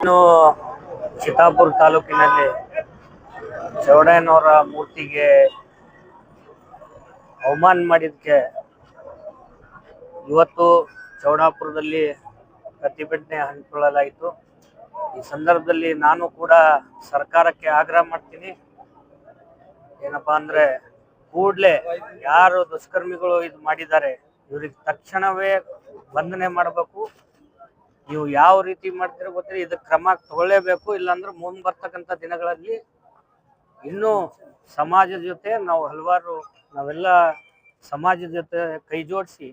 ಇನ್ನು ಚಿತ್ತಾಪುರ ತಾಲೂಕಿನಲ್ಲಿ ಚೌಡಯ್ಯನವರ ಮೂರ್ತಿಗೆ ಅವಮಾನ ಮಾಡಿದ್ಕೆ ಇವತ್ತು ಚೌಡಾಪುರದಲ್ಲಿ ಪ್ರತಿಭಟನೆ ಹಮ್ಮಿಕೊಳ್ಳಲಾಯಿತು ಈ ಸಂದರ್ಭದಲ್ಲಿ ನಾನು ಕೂಡ ಸರ್ಕಾರಕ್ಕೆ ಆಗ್ರಹ ಮಾಡ್ತೀನಿ. ಏನಪ್ಪಾ ಅಂದ್ರೆ ಕೂಡಲೇ ಯಾರು ದುಷ್ಕರ್ಮಿಗಳು ಇದು ಮಾಡಿದ್ದಾರೆ, ಇವ್ರಿಗೆ ತಕ್ಷಣವೇ ಬಂಧನೆ ಮಾಡಬೇಕು. ನೀವು ಯಾವ ರೀತಿ ಮಾಡ್ತೀರೋ ಗೊತ್ತಿಲ್ಲ. ಇದಕ್ಕೆ ಕ್ರಮ ತಗೊಳ್ಳೇಬೇಕು. ಇಲ್ಲಾಂದ್ರೆ ಮುಂದೆ ಬರ್ತಕ್ಕಂಥ ದಿನಗಳಲ್ಲಿ ಇನ್ನೂ ಸಮಾಜದ ಜೊತೆ ನಾವು ಹಲವಾರು ನಾವೆಲ್ಲ ಸಮಾಜದ ಜೊತೆ ಕೈ ಜೋಡಿಸಿ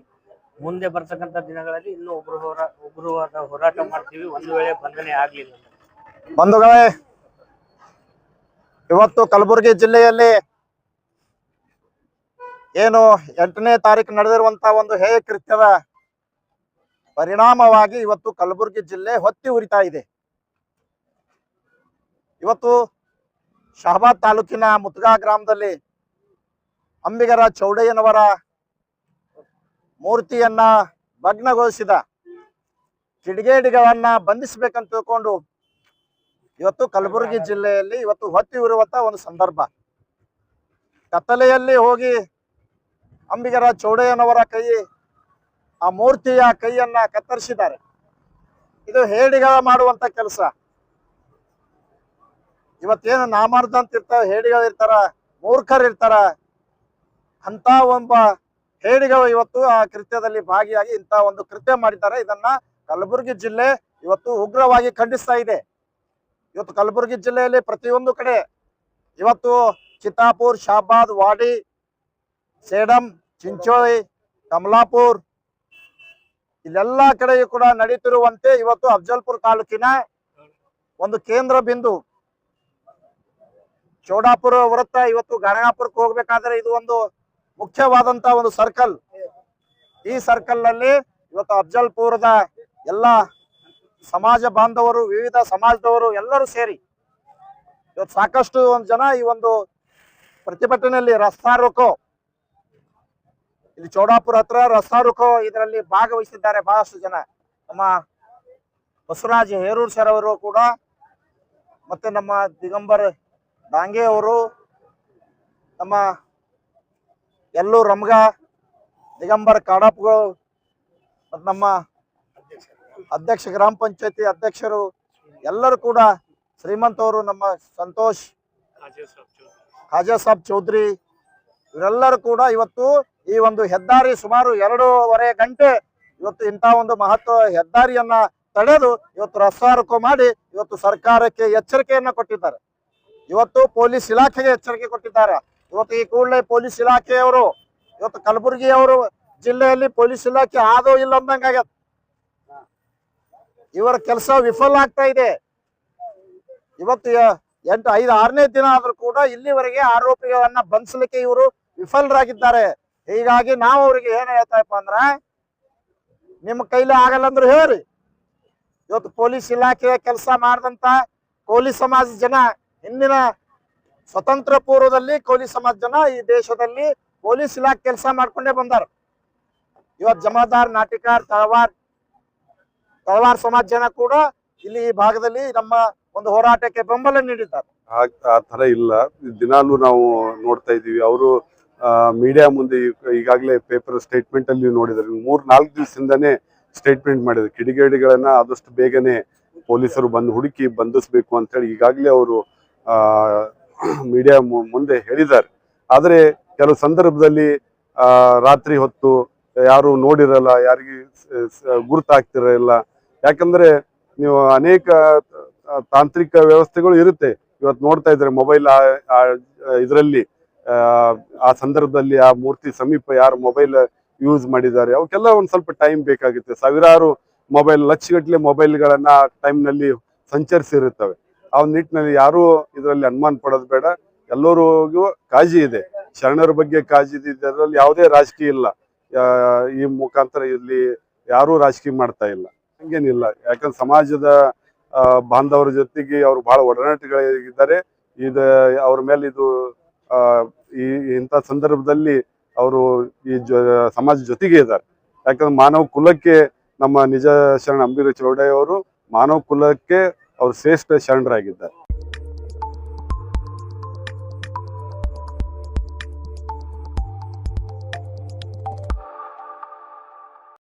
ಮುಂದೆ ಬರ್ತಕ್ಕಂಥ ದಿನಗಳಲ್ಲಿ ಇನ್ನೂ ಒಬ್ರು ಹೋರಾ ಉಗ್ರವಾದ ಹೋರಾಟ ಮಾಡ್ತೀವಿ. ಒಂದು ವೇಳೆ ಬಂಧನೆ ಆಗ್ಲಿಲ್ಲ. ಬಂಧುಗಳೇ, ಇವತ್ತು ಕಲಬುರಗಿ ಜಿಲ್ಲೆಯಲ್ಲಿ ಏನು ಎಂಟನೇ ತಾರೀಕು ನಡೆದಿರುವಂತ ಒಂದು ಹೇಯ ಕೃತ್ಯದ ಪರಿಣಾಮವಾಗಿ ಇವತ್ತು ಕಲಬುರಗಿ ಜಿಲ್ಲೆ ಹೊತ್ತಿ ಉರಿತಾ ಇದೆ. ಇವತ್ತು ಶಹಬಾದ್ ತಾಲೂಕಿನ ಮುತ್ಗಾ ಗ್ರಾಮದಲ್ಲಿ ಅಂಬಿಗರ ಚೌಡಯ್ಯನವರ ಮೂರ್ತಿಯನ್ನ ಭಗ್ನಗೊಳಿಸಿದ ಕಿಡಿಗೇಡಿಗಳನ್ನ ಬಂಧಿಸಬೇಕಂತ ತಿಳ್ಕೊಂಡು ಇವತ್ತು ಕಲಬುರಗಿ ಜಿಲ್ಲೆಯಲ್ಲಿ ಇವತ್ತು ಹೊತ್ತಿ ಉರುವಂತ ಒಂದು ಸಂದರ್ಭ. ಕತ್ತಲೆಯಲ್ಲಿ ಹೋಗಿ ಅಂಬಿಗರ ಚೌಡಯ್ಯನವರ ಕೈ ಆ ಮೂರ್ತಿಯ ಕೈಯನ್ನ ಕತ್ತರಿಸಿದ್ದಾರೆ. ಇದು ಹೇಡಿಗಳ ಮಾಡುವಂತ ಕೆಲಸ. ಇವತ್ತೇನು ನಾಮಾರ್ಧ ಅಂತ ಇರ್ತಾರ ಹೇಡಿಗಳಿರ್ತಾರ ಇರ್ತಾರ, ಮೂರ್ಖರು ಇರ್ತಾರ ಅಂತ ಒಬ್ಬ ಹೇಡಿಗಳು ಇವತ್ತು ಆ ಕೃತ್ಯದಲ್ಲಿ ಭಾಗಿಯಾಗಿ ಇಂತ ಒಂದು ಕೃತ್ಯ ಮಾಡಿದ್ದಾರೆ. ಇದನ್ನ ಕಲಬುರಗಿ ಜಿಲ್ಲೆ ಇವತ್ತು ಉಗ್ರವಾಗಿ ಖಂಡಿಸ್ತಾ ಇದೆ. ಇವತ್ತು ಕಲಬುರಗಿ ಜಿಲ್ಲೆಯಲ್ಲಿ ಪ್ರತಿಯೊಂದು ಕಡೆ ಇವತ್ತು ಚಿತ್ತಾಪುರ್ ಶಾಬಾದ್ ವಾಡಿ, ಸೇಡಂ, ಚಿಂಚೋಳಿ, ಕಮಲಾಪುರ್ ಇಲ್ಲೆಲ್ಲ ಕಡೆಯೂ ಕೂಡ ನಡೀತಿರುವಂತೆ ಇವತ್ತು ಅಫಜಲ್ಪುರ್ ತಾಲೂಕಿನ ಒಂದು ಕೇಂದ್ರ ಬಿಂದು. ಚೌಡಾಪುರ ವೃತ್ತ ಇವತ್ತು ಗಣಗಾಪುರಕ್ಕೆ ಹೋಗ್ಬೇಕಾದ್ರೆ ಇದು ಒಂದು ಮುಖ್ಯವಾದಂತ ಒಂದು ಸರ್ಕಲ್. ಈ ಸರ್ಕಲ್ನಲ್ಲಿ ಇವತ್ತು ಅಫಜಲ್ಪುರದ ಎಲ್ಲ ಸಮಾಜ ಬಾಂಧವರು, ವಿವಿಧ ಸಮಾಜದವರು ಎಲ್ಲರೂ ಸೇರಿ ಇವತ್ತು ಸಾಕಷ್ಟು ಒಂದು ಜನ ಈ ಒಂದು ಪ್ರತಿಭಟನೆಯಲ್ಲಿ ರಸ್ತಾ ರೋಕೋ ಇಲ್ಲಿ ಚೌಡಾಪುರ ಹತ್ರ ರಸ್ತಾರುಖ ಇದರಲ್ಲಿ ಭಾಗವಹಿಸಿದ್ದಾರೆ ಬಹಳಷ್ಟು ಜನ. ನಮ್ಮ ಬಸವರಾಜ್ ಹೇರೂರ್ ಸರ್ ಅವರು ಕೂಡ ಮತ್ತೆ ನಮ್ಮ ದಿಗಂಬರ್ ಡಾಂಗೆ ಅವರು ನಮ್ಮ ಎಲ್ಲೂ ರಮ್ಗ ದಿಗಂಬರ್ ಕಾಡಪ್ಗಳು ಮತ್ತು ನಮ್ಮ ಅಧ್ಯಕ್ಷ ಗ್ರಾಮ ಪಂಚಾಯತಿ ಅಧ್ಯಕ್ಷರು ಎಲ್ಲರೂ ಕೂಡ ಶ್ರೀಮಂತ ಅವರು ನಮ್ಮ ಸಂತೋಷ್ ಖಾಜಾ ಸಾಬ್ ಚೌಧರಿ ಇವರೆಲ್ಲರೂ ಕೂಡ ಇವತ್ತು ಈ ಒಂದು ಹೆದ್ದಾರಿ ಸುಮಾರು ಎರಡೂವರೆ ಗಂಟೆ ಇವತ್ತು ಇಂಥ ಒಂದು ಮಹತ್ವ ಹೆದ್ದಾರಿಯನ್ನ ತಡೆದು ಇವತ್ತು ರಸ್ತಾರೋಕ ಮಾಡಿ ಇವತ್ತು ಸರ್ಕಾರಕ್ಕೆ ಎಚ್ಚರಿಕೆಯನ್ನ ಕೊಟ್ಟಿದ್ದಾರೆ. ಇವತ್ತು ಪೊಲೀಸ್ ಇಲಾಖೆಗೆ ಎಚ್ಚರಿಕೆ ಕೊಟ್ಟಿದ್ದಾರೆ. ಇವತ್ತು ಈ ಕೂಡಲೇ ಪೊಲೀಸ್ ಇಲಾಖೆಯವರು, ಇವತ್ತು ಕಲಬುರಗಿಯವರು ಜಿಲ್ಲೆಯಲ್ಲಿ ಪೊಲೀಸ್ ಇಲಾಖೆ ಆದೋ ಇಲ್ಲ ಅಂದಂಗಾಗ್ಯದ ಇವರ ಕೆಲಸ ವಿಫಲ ಆಗ್ತಾ ಇದೆ. ಇವತ್ತು ಎಂಟು, ಐದು, ಆರನೇ ದಿನ ಆದ್ರೂ ಕೂಡ ಇಲ್ಲಿವರೆಗೆ ಆರೋಪಿಗಳನ್ನ ಬಂಧಿಸಲಿಕ್ಕೆ ಇವರು ವಿಫಲರಾಗಿದ್ದಾರೆ. ಹೀಗಾಗಿ ನಾವು ಅವ್ರಿಗೆ ಏನ್ ಹೇಳ್ತಾಯಪ್ಪ ಅಂದ್ರ, ನಿಮ್ಮ ಕೈಲಿ ಆಗಲ್ಲ ಅಂದ್ರೆ ಹೇಳ್ರಿ. ಇವತ್ತು ಪೊಲೀಸ್ ಇಲಾಖೆ ಕೆಲಸ ಮಾಡಿದಂತ ಕೋಲಿ ಸಮಾಜ ಜನ, ಹಿಂದಿನ ಸ್ವತಂತ್ರ ಪೂರ್ವದಲ್ಲಿ ಕೋಲಿ ಸಮಾಜ ಜನ ಈ ದೇಶದಲ್ಲಿ ಪೊಲೀಸ್ ಇಲಾಖೆ ಕೆಲಸ ಮಾಡ್ಕೊಂಡೇ ಬಂದಾರ. ಇವತ್ತು ಜಮಾದಾರ್, ನಾಟಿಕಾರ್, ತಳವಾರ್ ತಳವಾರ್ ಸಮಾಜ ಜನ ಕೂಡ ಇಲ್ಲಿ ಈ ಭಾಗದಲ್ಲಿ ನಮ್ಮ ಒಂದು ಹೋರಾಟಕ್ಕೆ ಬೆಂಬಲ ನೀಡಿದ್ದಾರೆ. ಆ- ಆ ತರ ಇಲ್ಲ. ದಿನಾಲು ನಾವು ನೋಡ್ತಾ ಇದೀವಿ ಅವರು ಮೀಡಿಯಾ ಮುಂದೆ ಈಗ- ಈಗಾಗಲೇ ಪೇಪರ್ ಸ್ಟೇಟ್ಮೆಂಟ್ ಅಲ್ಲಿ ನೋಡಿದ್ರೆ. ಮೂರ್, ನಾಲ್ಕು ದಿವಸದಿಂದಾನೇ ಸ್ಟೇಟ್ಮೆಂಟ್ ಮಾಡಿದ್ರು. ಕಿಡಿಗೇಡಿಗಳನ್ನ ಆದಷ್ಟು ಬೇಗನೆ ಪೊಲೀಸರು ಬಂದು ಹುಡುಕಿ ಬಂಧಿಸಬೇಕು ಅಂತ ಹೇಳಿ ಈಗಾಗಲೇ ಅವರು, ಆ ಮೀಡಿಯಾ ಮುಂದೆ ಹೇಳಿದ್ದಾರೆ. ಆದರೆ ಕೆಲವು ಸಂದರ್ಭದಲ್ಲಿ ರಾತ್ರಿ ಹೊತ್ತು ಯಾರು ನೋಡಿರಲ್ಲ, ಯಾರಿಗೆ ಗುರುತಾಗ್ತಿರಲ್ಲ ಯಾಕಂದ್ರೆ ನೀವು ಅನೇಕ ತಾಂತ್ರಿಕ ವ್ಯವಸ್ಥೆಗಳು ಇರುತ್ತೆ. ಇವತ್ತು ನೋಡ್ತಾ ಇದ್ರೆ ಮೊಬೈಲ್ ಇದರಲ್ಲಿ ಆ ಸಂದರ್ಭದಲ್ಲಿ ಆ ಮೂರ್ತಿ ಸಮೀಪ ಯಾರು ಮೊಬೈಲ್ ಯೂಸ್ ಮಾಡಿದ್ದಾರೆ. ಅವಕ್ಕೆಲ್ಲ ಒಂದ್ ಸ್ವಲ್ಪ ಟೈಮ್ ಬೇಕಾಗುತ್ತೆ. ಸಾವಿರಾರು ಮೊಬೈಲ್ ಲಕ್ಷಗಟ್ಟಲೆ ಮೊಬೈಲ್ಗಳನ್ನ ಆ ಟೈಮ್ನಲ್ಲಿ ಸಂಚರಿಸಿರುತ್ತವೆ. ಆ ನಿಟ್ಟಿನಲ್ಲಿ ಯಾರು ಇದರಲ್ಲಿ ಅನುಮಾನ ಪಡೋದು ಬೇಡ. ಎಲ್ಲರಿಗೂ ಕಾಜಿ ಇದೆ. ಶರಣರ ಬಗ್ಗೆ ಕಾಜಿ ಇದೆ. ಯಾವುದೇ ರಾಜಕೀಯ ಇಲ್ಲ. ಈ ಮುಖಾಂತರ ಇಲ್ಲಿ ಯಾರೂ ರಾಜಕೀಯ ಮಾಡ್ತಾ ಇಲ್ಲ. ಹಂಗೇನಿಲ್ಲ. ಯಾಕಂದ್ರೆ ಸಮಾಜದ ಬಾಂಧವರ ಜೊತೆಗೆ ಅವರು ಬಹಳ ಒಡನಾಟಗಳಿದ್ದಾರೆ ಇದು, ಅವ್ರ ಮೇಲೆ ಇದು ಈ ಇಂಥ ಸಂದರ್ಭದಲ್ಲಿ ಅವರು ಈ ಜ, ಸಮಾಜ ಜೊತೆಗೆ ಇದ್ದಾರೆ. ಯಾಕಂದ್ರೆ ಮಾನವ ಕುಲಕ್ಕೆ ನಮ್ಮ ನಿಜ ಶರಣ ಅಂಬಿಗರ ಚೌಡಯ್ಯ ಅವರು ಮಾನವ ಕುಲಕ್ಕೆ ಅವರು ಶ್ರೇಷ್ಠ ಶರಣರಾಗಿದ್ದಾರೆ.